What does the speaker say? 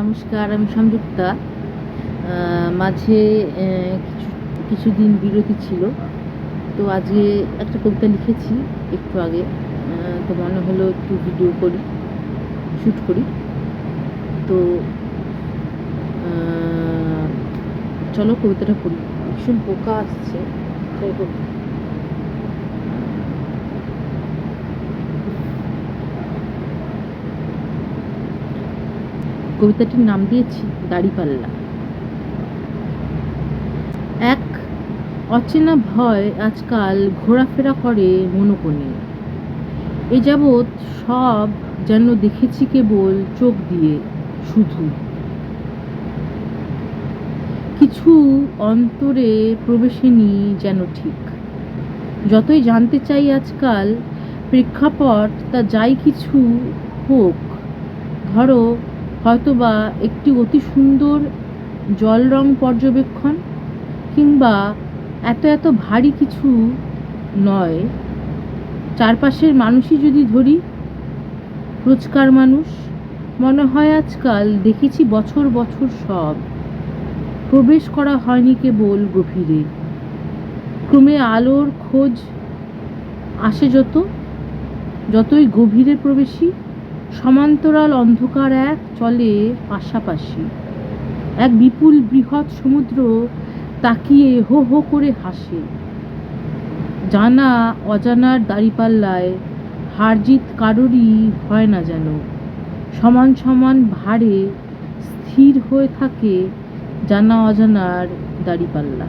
নমস্কার, আমি সংযুক্তা। মাঝে কিছু, কিছুদিন বিরতি ছিল। তো আজকে একটা কবিতা লিখেছি একটু আগে। তো মনে হলো একটু ভিডিও করি শ্যুট করি। তো চলো কবিতাটা পড়ি। ভীষণ পোকা আসছে। কবিতাটির নাম দিয়েছি, দাড়িপাল্লা। এক অচেনা ভয় আজকাল ঘোরাফেরা করে মনোকোণে। এ যাবৎ সব যেন দেখেছি কেবল চোখ দিয়ে, শুধু। কিছু অন্তরে প্রবেশেনি যেন ঠিক। যতই জানতে চাই আজকাল, প্রেক্ষাপট তা যাই কিছু হোক, ধরো হয়তোবা একটি অতি সুন্দর জল রং পর্যবেক্ষণ কিংবা এত এত ভারী কিছু নয়। চারপাশের মানুষই যদি ধরি, রোজকার মানুষ, মনে হয় আজকাল দেখেছি বছর বছর সব। প্রবেশ করা হয়নি কেবল গভীরে। ক্রমে আলোর খোঁজ আসে যত, যতই গভীরে প্রবেশী সমান্তরাল অন্ধকার এক চলে পাশাপাশি। এক বিপুল বৃহৎ সমুদ্র তাকিয়ে হো হো করে হাসে। জানা অজানার দাড়িপাল্লায় হারজিত কারোরই হয় না যেন। সমান সমান ভারে স্থির হয়ে থাকে জানা অজানার দাড়িপাল্লা।